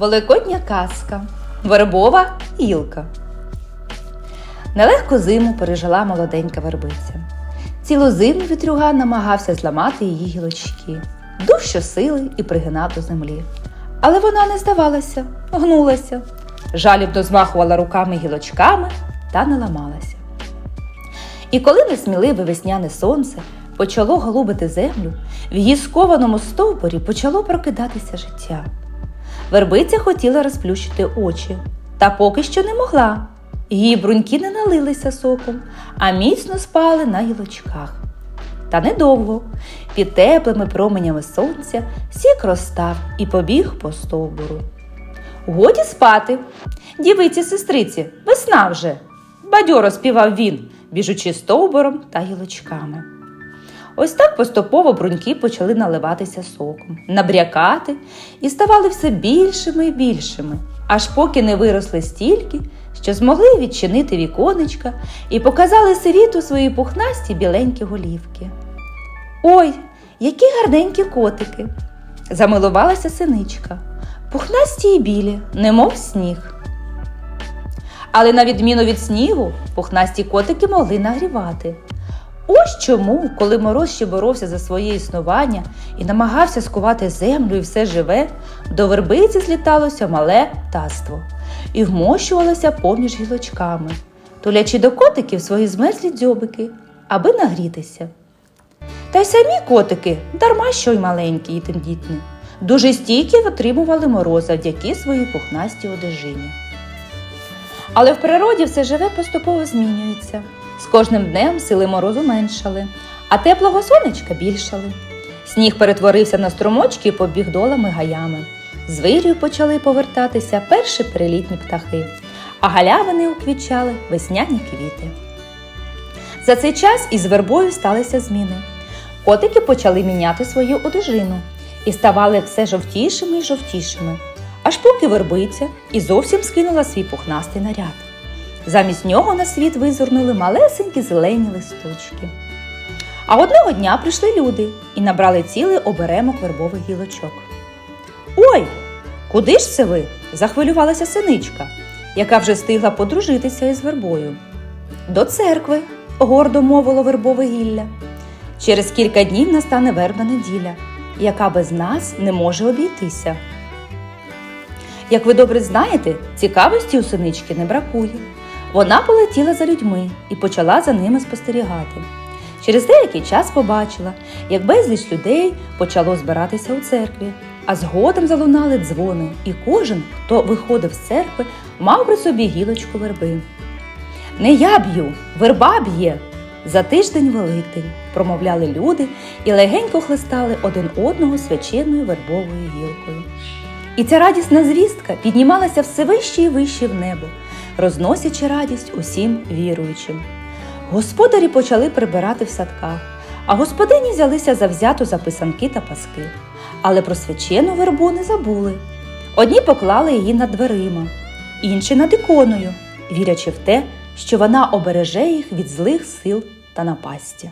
Великодня казка. Вербова гілка. Нелегку зиму пережила молоденька вербиця. Цілу зиму вітрюган намагався зламати її гілочки, дув щосили і пригинав до землі. Але вона не здавалася, гнулася, жалібно змахувала руками гілочками та не ламалася. І коли несміливе весняне сонце почало голубити землю, в її скованому стовбурі почало прокидатися життя. Вербиця хотіла розплющити очі, та поки що не могла. Її бруньки не налилися соком, а міцно спали на гілочках. Та недовго, під теплими променями сонця, сік розстав і побіг по стовбуру. Годі спати. Дівиці, сестриці, весна вже. Бадьоро співав він, біжучи стовбуром та гілочками. Ось так поступово бруньки почали наливатися соком, набрякати і ставали все більшими і більшими, аж поки не виросли стільки, що змогли відчинити віконечка і показали світу свої пухнасті біленькі голівки. Ой, які гарненькі котики! замилувалася синичка, пухнасті й білі, немов сніг. Але на відміну від снігу, пухнасті котики могли нагрівати. Ось чому, коли мороз ще боровся за своє існування і намагався скувати землю і все живе, до вербиці зліталося мале птаство і вмощувалося поміж гілочками, тулячи до котиків свої змерзлі дзьобики, аби нагрітися. Та й самі котики, дарма що й маленькі і тендітні, дуже стійкі витримували мороз завдяки своїй пухнастій одежині. Але в природі все живе поступово змінюється. З кожним днем сили морозу меншали, а теплого сонечка більшали. Сніг перетворився на струмочки і побіг долами гаями. З вирію почали повертатися перші перелітні птахи, а галявини уквічали весняні квіти. За цей час із вербою сталися зміни. Котики почали міняти свою одежину і ставали все жовтішими й жовтішими, аж поки вербиця і зовсім скинула свій пухнастий наряд. Замість нього на світ визирнули малесенькі зелені листочки. А одного дня прийшли люди і набрали цілий оберемок вербових гілочок. Ой, куди ж це ви? захвилювалася синичка, яка вже встигла подружитися із вербою. До церкви, гордо мовило вербове гілля. Через кілька днів настане вербна неділя, яка без нас не може обійтися. Як ви добре знаєте, цікавості у синички не бракує. Вона полетіла за людьми і почала за ними спостерігати. Через деякий час побачила, як безліч людей почало збиратися у церкві, а згодом залунали дзвони, і кожен, хто виходив з церкви, мав при собі гілочку верби. Не я б'ю, верба б'є. За тиждень Великдень промовляли люди і легенько хлистали один одного свяченою вербовою гілкою. І ця радісна звістка піднімалася все вище і вище в небо, розносячи радість усім віруючим. Господарі почали прибирати в садках, а господині взялися завзято за писанки та паски. Але про свячену вербу не забули. Одні поклали її над дверима, інші над іконою, вірячи в те, що вона обереже їх від злих сил та напасті.